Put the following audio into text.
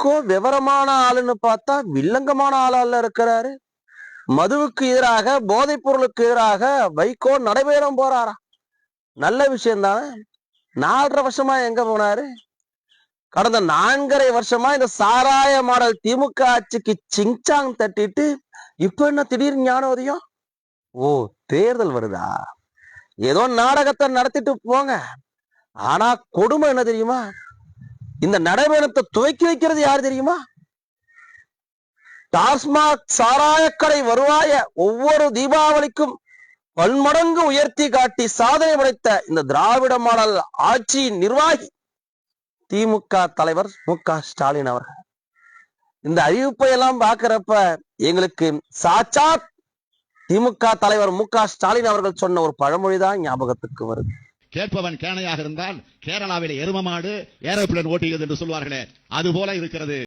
வைகோ விவரமான ஆளுன்னு பார்த்தா வில்லங்கமான ஆளால இருக்கிறாரு. மதுவுக்கு எதிராக போதைப் பொருளுக்கு எதிராக வைகோ நடைபெறம் போறாரா? நல்ல விஷயம் தானே. நாலரை வருஷமா எங்க போனாரு? கடந்த நான்கரை வருஷமா இந்த சாராய மாடல் திமுக ஆட்சிக்கு சிங்சாங் தட்டிட்டு இப்ப என்ன திடீர் ஞானோதயம்? ஓ தேர்தல் வருதா? ஏதோ நாடகத்தை நடத்திட்டு போங்க. ஆனா கொடுமை என்ன தெரியுமா? இந்த நடைபயணத்தை துவக்கி வைக்கிறது யார் தெரியுமா? டாஸ்மாக் சாராயக்கடை வருவாய ஒவ்வொரு தீபாவளிக்கும் பன்மடங்கு உயர்த்தி காட்டி சாதனை படைத்த இந்த திராவிட மாடல் ஆட்சியின் நிர்வாகி திமுக தலைவர் மு க ஸ்டாலின் அவர்கள். இந்த அறிவிப்பை எல்லாம் பார்க்கிறப்ப எங்களுக்கு சாட்சாத் திமுக தலைவர் மு க ஸ்டாலின் அவர்கள் சொன்ன ஒரு பழமொழிதான் ஞாபகத்துக்கு வருது. கேட்பவன் கேணையாக இருந்தால் கேரளாவிலே எருமமாடு ஏரோப்ளேன் ஓட்டுகிறது என்று சொல்வார்களே. அது போல இருக்கிறது.